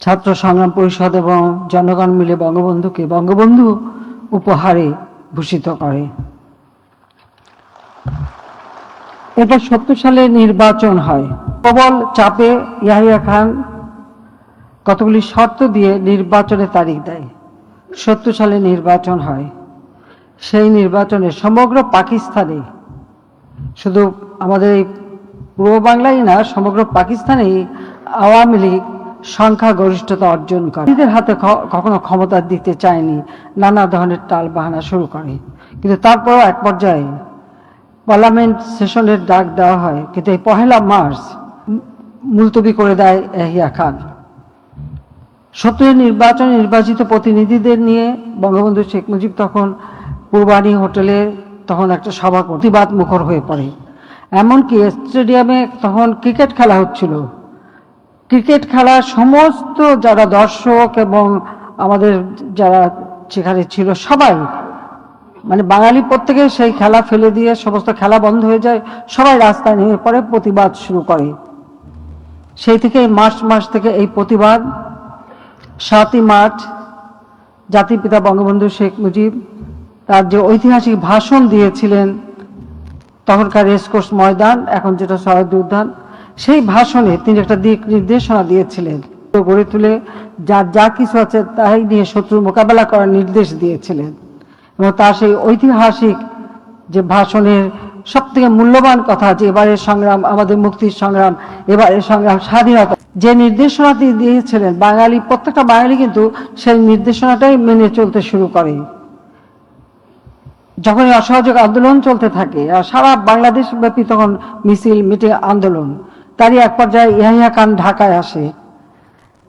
ছাত্র সংগ্রাম পরিষদ এবং জনগণ মিলে বঙ্গবন্ধুকে বঙ্গবন্ধু উপহারে ভূষিত করে। এটা সত্তর সালে নির্বাচন হয়। প্রবল চাপে ইয়াহিয়া খান কতগুলি শর্ত দিয়ে নির্বাচনের তারিখ দেয়। সত্তর সালে নির্বাচন হয়। সেই নির্বাচনে সমগ্র পাকিস্তানে শুধু আমাদের এই পূর্ব বাংলায় না, সমগ্র পাকিস্তানেই আওয়ামী লীগ সংখ্যা গরিষ্ঠতা অর্জন করে। নিজেদের হাতে কখনো ক্ষমতা দিতে চায়নি, নানা ধরনের টাল বাহানা শুরু করে। কিন্তু তারপরও এক পর্যায়ে পার্লামেন্ট সেশনের ডাক দেওয়া হয়, কিন্তু এই পহেলা মার্চ মুলতবি করে দেয় এহিয়া খান। সত্তরের নির্বাচনে নির্বাচিত প্রতিনিধিদের নিয়ে বঙ্গবন্ধু শেখ মুজিব তখন পূর্বাণী হোটেলে তখন একটা সভা প্রতিবাদ মুখর হয়ে পড়ে। এমনকি স্টেডিয়ামে তখন ক্রিকেট খেলা হচ্ছিল। ক্রিকেট খেলার সমস্ত যারা দর্শক এবং আমাদের যারা সেখানে ছিল সবাই মানে বাঙালি প্রত্যেকে সেই খেলা ফেলে দিয়ে সমস্ত খেলা বন্ধ হয়ে যায়, সবাই রাস্তায় নেমে পড়ে প্রতিবাদ শুরু করে। সেই থেকে এই মার্চ মাস থেকে এই প্রতিবাদ। সাতই মার্চ, জাতির পিতা বঙ্গবন্ধু শেখ মুজিব তার যে ঐতিহাসিক ভাষণ দিয়েছিলেন তখনকার রেসকোর্স ময়দান, এখন যেটা শরদ উদ্যান সেই ভাষণে তিনি একটা দিক নির্দেশনা দিয়েছিলেন। গড়ে তুলে যার যা কিছু আছে তাই নিয়ে শত্রুর মোকাবেলা করার নির্দেশ দিয়েছিলেন। এবং তার সেই ঐতিহাসিক যে ভাষণের সব থেকে মূল্যবান কথা যে এবারের সংগ্রাম, আমাদের মুক্তির সংগ্রাম, এবারের সংগ্রাম, স্বাধীনতা, যে নির্দেশনাটি দিয়েছিলেন, বাঙালি, প্রত্যেকটা বাঙালি কিন্তু সেই নির্দেশনাটাই মেনে চলতে শুরু করে। যখন অসহযোগ আন্দোলন চলতে থাকে সারা বাংলাদেশ ব্যাপী তখন মিছিল, মিটিং, আন্দোলন তারই এক পর্যায়ে ইহাইয়া খান ঢাকায় আসে।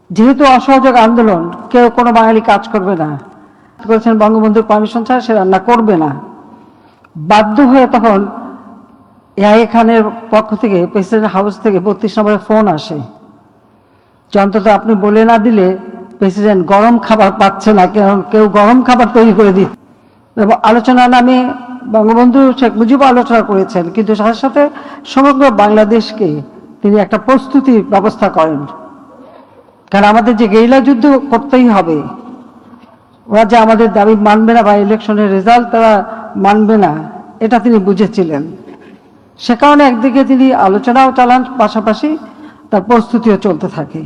যেহেতু অসহযোগ আন্দোলন, কেউ কোনো বাঙালি কাজ করবে না। করেছেন বঙ্গবন্ধুর পারমিশন ছাড়া সে রান্না করবে না। বাধ্য হয়ে তখন ইয়াহিয়া খানের পক্ষ থেকে, প্রেসিডেন্ট হাউস থেকে বত্রিশ নম্বরে ফোন আসে। যে আপনি বলে না দিলে প্রেসিডেন্ট গরম খাবার পাচ্ছে না কারণ কেউ গরম খাবার তৈরি করে দিচ্ছে এবং আলোচনা নামে বঙ্গবন্ধু শেখ মুজিব আলোচনা করেছেন, কিন্তু সাথে সাথে সমগ্র বাংলাদেশকে তিনি একটা প্রস্তুতির ব্যবস্থা করেন। কারণ আমাদের যে গেরিলা যুদ্ধ করতেই হবে, ওরা যে আমাদের দাবি মানবে না বা ইলেকশনের রেজাল্ট তারা মানবে না, এটা তিনি বুঝেছিলেন। সে কারণে একদিকে তিনি আলোচনাও চালান, পাশাপাশি তার প্রস্তুতিও চলতে থাকে।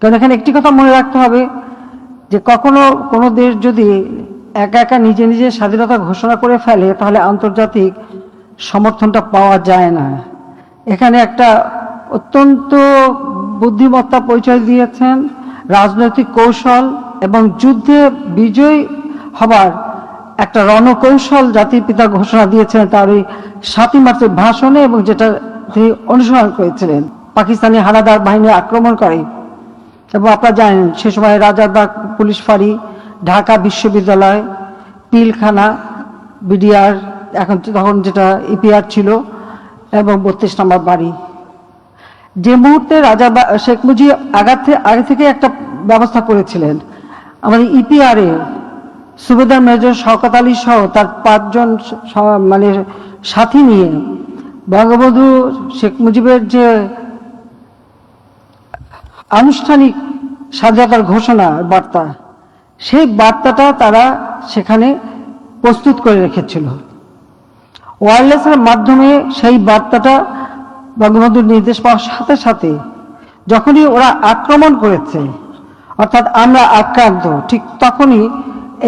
কারণ এখানে একটি কথা মনে রাখতে হবে, যে কখনো কোনো দেশ যদি একা একা নিজে নিজে স্বাধীনতা ঘোষণা করে ফেলে, তাহলে আন্তর্জাতিক সমর্থনটা পাওয়া যায় না। এখানে একটা অত্যন্ত বুদ্ধিমত্তা পরিচয় দিয়েছেন, রাজনৈতিক কৌশল এবং যুদ্ধে বিজয় হবার একটা রণকৌশল জাতির পিতা ঘোষণা দিয়েছেন তার ওই সাতই মার্চের ভাষণে এবং যেটা তিনি অনুসরণ করেছিলেন। পাকিস্তানি হানাদার বাহিনী আক্রমণ করে। এবং আপনারা জানেন, সে সময় রাজারবাগ পুলিশ ফাঁড়ি, ঢাকা বিশ্ববিদ্যালয়, পিলখানা, বিডিআর, এখন তখন যেটা ইপিআর ছিল এবং বত্রিশ নম্বর বাড়ি। যে মুহূর্তে রাজা শেখ মুজিব আগার আগে থেকে একটা ব্যবস্থা করেছিলেন, আমাদের ইপিআরে সুবেদার মেজর শওকত আলী সহ তার পাঁচজন মানে সাথী নিয়ে বঙ্গবন্ধু শেখ মুজিবের যে আনুষ্ঠানিক স্বাধীনতার ঘোষণা বার্তা, সেই বার্তাটা তারা সেখানে প্রস্তুত করে রেখেছিল। ওয়্যারলেসের মাধ্যমে সেই বার্তাটা বঙ্গবন্ধুর নির্দেশ পাওয়ার সাথে সাথে যখনই ওরা আক্রমণ করেছে, অর্থাৎ আমরা আক্রান্ত, ঠিক তখনই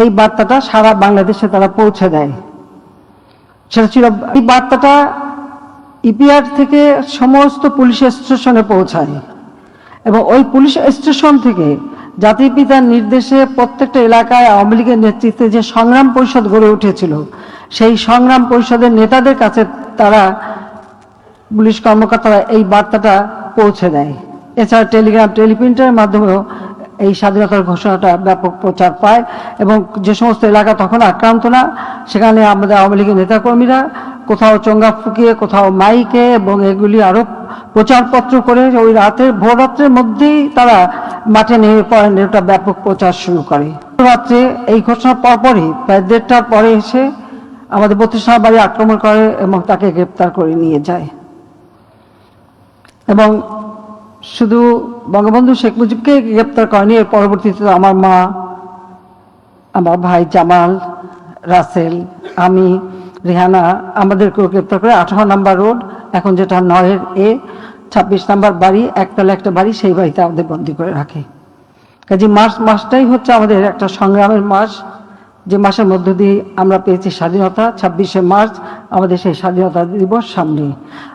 এই বার্তাটা সারা বাংলাদেশে তারা পৌঁছে দেয়। সেটা ছিল, এই বার্তাটা ইপিআর থেকে সমস্ত পুলিশ স্টেশনে পৌঁছায় এবং ওই পুলিশ স্টেশন থেকে জাতির পিতার নির্দেশে প্রত্যেকটা এলাকায় আওয়ামী লীগের নেতৃত্বে যে সংগ্রাম পরিষদ গড়ে উঠেছিল, সেই সংগ্রাম পরিষদের নেতাদের কাছে তারা, পুলিশ কর্মকর্তারা এই বার্তাটা পৌঁছে দেয়। এছাড়া টেলিগ্রাম, টেলিপ্রিন্টের মাধ্যমেও এই স্বাধীনতার ঘোষণাটা ব্যাপক প্রচার পায় এবং যে সমস্ত এলাকা তখন আক্রান্ত না, সেখানে আমাদের আওয়ামী লীগের নেতাকর্মীরা কোথাও চঙ্গা ফুকিয়ে, কোথাও মাইকে এবং এগুলি আরও প্রচারপত্র করে ওই রাতের ভোর রাত্রের মধ্যেই তারা মাঠে নেমে পড়েন এটা ব্যাপক প্রচার শুরু করে। রাত্রে এই ঘোষণার পরপরই প্রায় দেড়টার পরে এসে আমাদের নম্বর বাড়ি আক্রমণ করে এবং তাকে গ্রেপ্তার করে নিয়ে যায়। এবং শুধু বঙ্গবন্ধু শেখ মুজিবকে গ্রেপ্তার করেনি, এর পরবর্তীতে আমার মা, আমার ভাই জামাল, রাসেল, আমি, রেহানা, আমাদেরকেও গ্রেপ্তার করে আঠারো নাম্বার রোড এখন যেটা নয়ের এ, ছাব্বিশ নাম্বার বাড়ি, একতলা একটা বাড়ি, সেই বাড়িতে আমাদের বন্দি করে রাখে। কাজে মার্চ মাসটাই হচ্ছে আমাদের একটা সংগ্রামের মাস। যে মাসের মধ্য দিয়ে আমরা পেয়েছি স্বাধীনতা, ছাব্বিশে মার্চ আমাদের সেই স্বাধীনতা দিবস সামনে।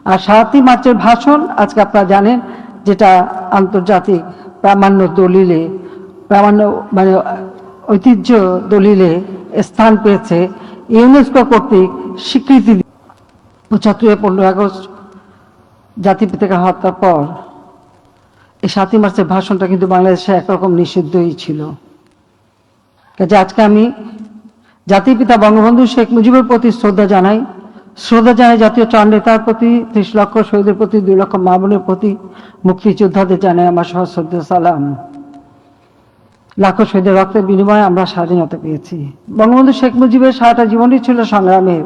আর সাতই মার্চের ভাষণ, আজকে আপনারা জানেন, যেটা আন্তর্জাতিক প্রামাণ্য দলিলে, প্রামাণ্য মানে ঐতিহ্য দলিলে স্থান পেয়েছে, ইউনেস্কো কর্তৃক স্বীকৃতি পঁচাত্তর পনেরো আগস্ট। জাতিপিতাকে হত্যার পর এই সাতই মার্চের ভাষণটা কিন্তু বাংলাদেশে একরকম নিষিদ্ধই ছিল। কাজে আজকে আমি জাতির পিতা বঙ্গবন্ধু শেখ মুজিবের প্রতি শ্রদ্ধা জানাই। শ্রদ্ধা জানাই জাতীয় চার নেতার প্রতি, ত্রিশ লক্ষ শহীদের প্রতি, দুই লক্ষ মা বোনের প্রতি, মুক্তিযোদ্ধাদের জানাই আমার সহশ্রদ্ধ সালাম। লাখো শহীদের রক্তের বিনিময়ে আমরা স্বাধীনতা পেয়েছি। বঙ্গবন্ধু শেখ মুজিবের সারাটা জীবনই ছিল সংগ্রামের।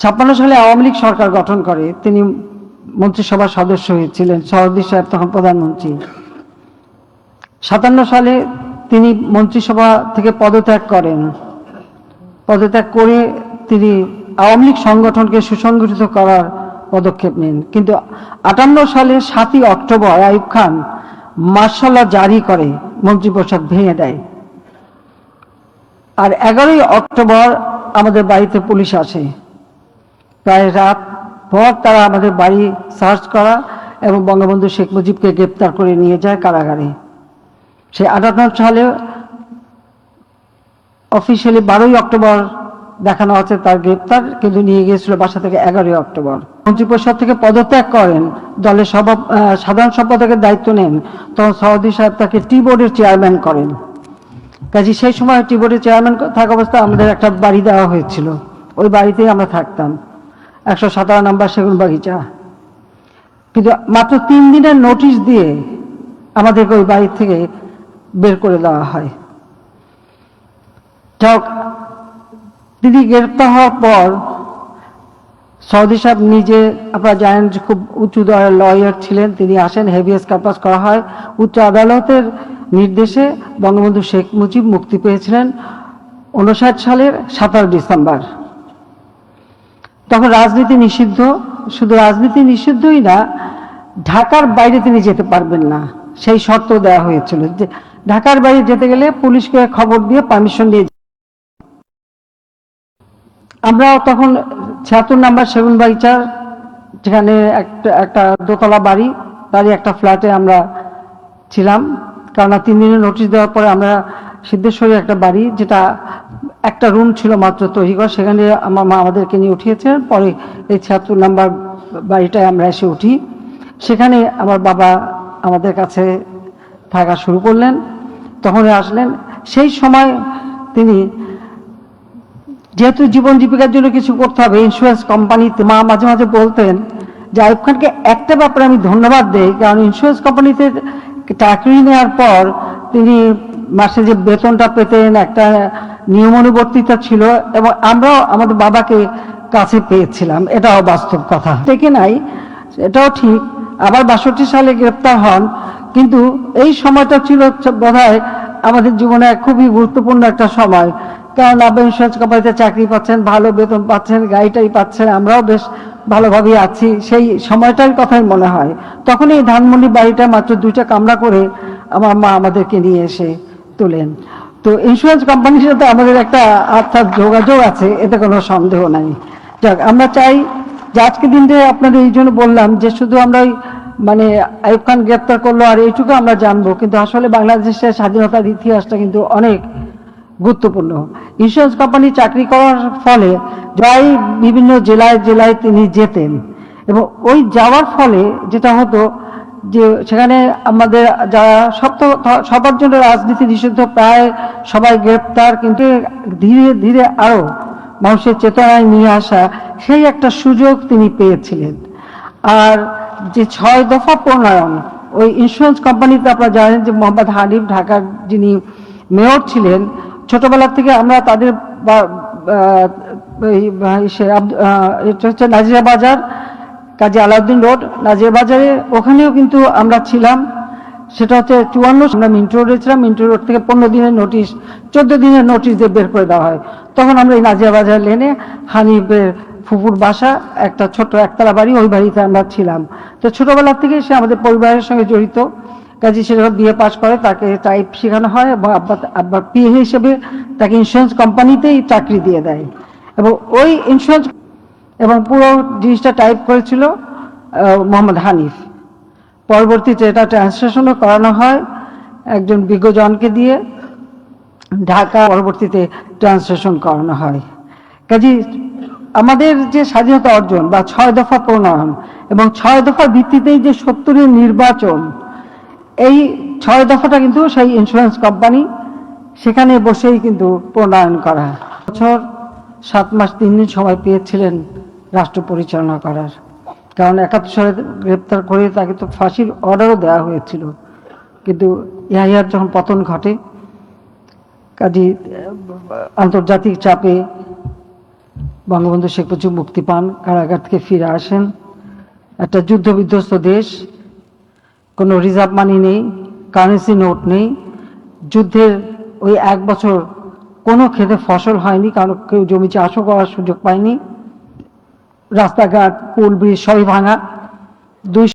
ছাপ্পান্ন সালে আওয়ামী লীগ সরকার গঠন করে, তিনি মন্ত্রিসভার সদস্য হয়েছিলেন সহদী সাহেব তখন প্রধানমন্ত্রী। সাতান্ন সালে তিনি মন্ত্রিসভা থেকে পদত্যাগ করেন। পদত্যাগ করে তিনি আওয়ামী লীগ সংগঠনকে সুসংগঠিত করার পদক্ষেপ নেন। কিন্তু আটান্ন সালে সাতই অক্টোবর আইব খান মার্শাল্লাহ জারি করে, মন্ত্রিপরিষদ ভেঙে দেয়। আর এগারোই অক্টোবর আমাদের বাড়িতে পুলিশ আসে। প্রায় রাত পর তারা আমাদের বাড়ি সার্চ করা এবং বঙ্গবন্ধু শেখ মুজিবকে গ্রেপ্তার করে নিয়ে যায় কারাগারে। সেই আটান্ন সালে অফিসিয়ালি বারোই অক্টোবর দেখানো আছে তার গ্রেপ্তার, কিন্তু নিয়ে গিয়েছিল বাসা থেকে এগারোই অক্টোবর। মন্ত্রিপরিষদ থেকে পদত্যাগ করেন, দলের সভা সাধারণ সম্পাদকের দায়িত্ব নেন, তখন সৌদি সাহেব তাকে টি বোর্ডের চেয়ারম্যান করেন। কাজে সেই সময় টি বোর্ডের চেয়ারম্যান থাকা অবস্থায় আমাদের একটা বাড়ি দেওয়া হয়েছিল। ওই বাড়িতেই আমরা থাকতাম। একশো সাতান্ন নম্বর সেগুন বাগিচা। কিন্তু মাত্র তিন দিনের নোটিশ দিয়ে আমাদেরকে ওই বাড়ি থেকে বের করে দেওয়া হয়। যাক তিনি গ্রেপ্তার হওয়ার পর সৌদি সাহেব নিজে আপনারা জানেন যে খুব উঁচু দরের লয়ার ছিলেন, তিনি আসেন হেভিয়াস কার্পাস করা হয়। উচ্চ আদালতের নির্দেশে বঙ্গবন্ধু শেখ মুজিব মুক্তি পেয়েছিলেন। উনষাট সালের সাতাশ ডিসেম্বর। তখন রাজনীতি নিষিদ্ধ। শুধু রাজনীতি নিষিদ্ধই না, ঢাকার বাইরে তিনি যেতে পারবেন না। সেই শর্ত দেওয়া হয়েছিল যে ঢাকার বাইরে যেতে গেলে পুলিশকে খবর দিয়ে পারমিশন দিয়ে আমরা তখন ছিয়াত্তর নাম্বার সেগুন বাগিচার যেখানে একটা একটা দোতলা বাড়ি, তারই একটা ফ্ল্যাটে আমরা ছিলাম। কেননা তিন দিনের নোটিশ দেওয়ার পরে আমরা সিদ্ধেশ্বরী একটা বাড়ি, যেটা একটা রুম ছিল মাত্র তৈরি করা সেখানে আমার মা আমাদেরকে নিয়ে উঠিয়েছেন পরে এই ছিয়াত্তর নাম্বার বাড়িটায় আমরা এসে উঠি। সেখানে আমার বাবা আমাদের কাছে থাকা শুরু করলেন। তখন আসলেন। সেই সময় তিনি যেহেতু জীবন জীবিকার জন্য কিছু করতে হবে ইন্স্যুরেন্স কোম্পানিতে মা মাঝে মাঝে বলতেন যে আইব খানকে একটা ব্যাপারে আমি ধন্যবাদ দেই, কারণ ইন্স্যুরেন্স কোম্পানিতে চাকরি নেওয়ার পর তিনি মাসে যে বেতনটা পেতেন একটা নিয়মানুবর্তিতা ছিল এবং আমরাও আমাদের বাবাকে কাছে পেয়েছিলাম। এটাও বাস্তব কথা। থেকে নাই, এটাও ঠিক। আবার বাষট্টি সালে গ্রেপ্তার হন, কিন্তু এই সময়টা ছিল বোধহয় আমাদের জীবনে খুবই গুরুত্বপূর্ণ একটা সময়। কারণ আব্বা ইন্স্যুরেন্স কোম্পানিতে চাকরি পাচ্ছেন, ভালো বেতন পাচ্ছেন, গাড়িটাই পাচ্ছেন, আমরাও বেশ ভালোভাবেই আছি। সেই সময়টার কথাই মনে হয়। তখন এই ধানমন্ডি বাড়িটা মাত্র দুইটা কামরা করে আমার মা আমাদেরকে নিয়ে এসে তোলেন। তো ইন্স্যুরেন্স কোম্পানির সাথে আমাদের একটা আর্থাৎ যোগাযোগ আছে, এতে কোনো সন্দেহ নাই। যাক, আমরা চাই যে আজকে দিনটা আপনাদের এই জন্য বললাম যে শুধু আমরা মানে আইব খান গ্রেপ্তার করল আর এইটুকু আমরা জানব, কিন্তু আসলে বাংলাদেশের স্বাধীনতার ইতিহাসটা কিন্তু অনেক গুরুত্বপূর্ণ। ইন্স্যুরেন্স কোম্পানি চাকরি করার ফলে প্রায় বিভিন্ন জেলায় জেলায় তিনি যেতেন। এবং ওই যাওয়ার ফলে যেটা হতো যে সেখানে আমাদের যারা সব তো সবার জন্য রাজনীতি নিষিদ্ধ, প্রায় সবাই গ্রেপ্তার, কিন্তু ধীরে ধীরে আরও মানুষের চেতনায় নিয়ে আসা সেই একটা সুযোগ তিনি পেয়েছিলেন। আর যে ছয় দফা প্রণয়ন, ওই ইন্স্যুরেন্স কোম্পানিতে আপনারা জানেন যে মোহাম্মদ হানিফ ঢাকার যিনি মেয়র ছিলেন, ছোটবেলা থেকে আমরা তাদের হচ্ছে নাজিরা বাজার কাজী আলাউদ্দিন রোড, নাজির বাজারে। ওখানেও কিন্তু আমরা ছিলাম। সেটা হচ্ছে চুয়ান্ন, আমরা মিন্টু রোডে ছিলাম। মিন্টু রোড থেকে পনেরো দিনের নোটিশ চোদ্দ দিনের নোটিশ দিয়ে বের করে দেওয়া হয়। তখন আমরা এই নাজিয়া বাজার লেনে হানিফের ফুপুর বাসা, একটা ছোট একতলা বাড়ি, ওই বাড়িতে আমরা ছিলাম। তো ছোটবেলা থেকে সে আমাদের পরিবারের সঙ্গে জড়িত। কাজে সে যখন বিয়ে পাশ করে, তাকে টাইপ শেখানো হয় এবং আব্বা আব্বা পিএ হিসেবে তাকে ইন্স্যুরেন্স কোম্পানিতেই চাকরি দিয়ে দেয়। এবং ওই ইন্স্যুরেন্স এবং পুরো জিনিসটা টাইপ করেছিল মোহাম্মদ হানিফ। পরবর্তীতে এটা ট্রান্সলেশনও করানো হয় একজন বিজ্ঞজনকে দিয়ে। ঢাকা পরবর্তীতে ট্রান্সলেশন করানো হয়। কাজে আমাদের যে স্বাধীনতা অর্জন বা ছয় দফা প্রণয়ন এবং ছয় দফার ভিত্তিতেই যে সত্তরের নির্বাচন, এই ছয় দফাটা কিন্তু সেই ইন্স্যুরেন্স কোম্পানি সেখানে বসেই কিন্তু প্রণয়ন করা। বছর সাত মাস তিন দিন সময় পেয়েছিলেন রাষ্ট্র পরিচালনা করার। কারণ একাত্তর সালে গ্রেপ্তার করে তাকে তো ফাঁসির অর্ডারও দেওয়া হয়েছিল। কিন্তু ইয়াহিয়ার যখন পতন ঘটে, কাজী আন্তর্জাতিক চাপে বঙ্গবন্ধু শেখ মুজিব মুক্তি পান, কারাগার থেকে ফিরে আসেন। একটা যুদ্ধ বিধ্বস্ত দেশ, কোনো রিজার্ভ মানি নেই কারেন্সি নোট নেই। যুদ্ধের ওই এক বছর কোনো ক্ষেতে ফসল হয়নি কারণ কেউ জমি চাষও করার সুযোগ পায়নি। রাস্তাঘাট পুল ব্রিজ সবই ভাঙা। দুই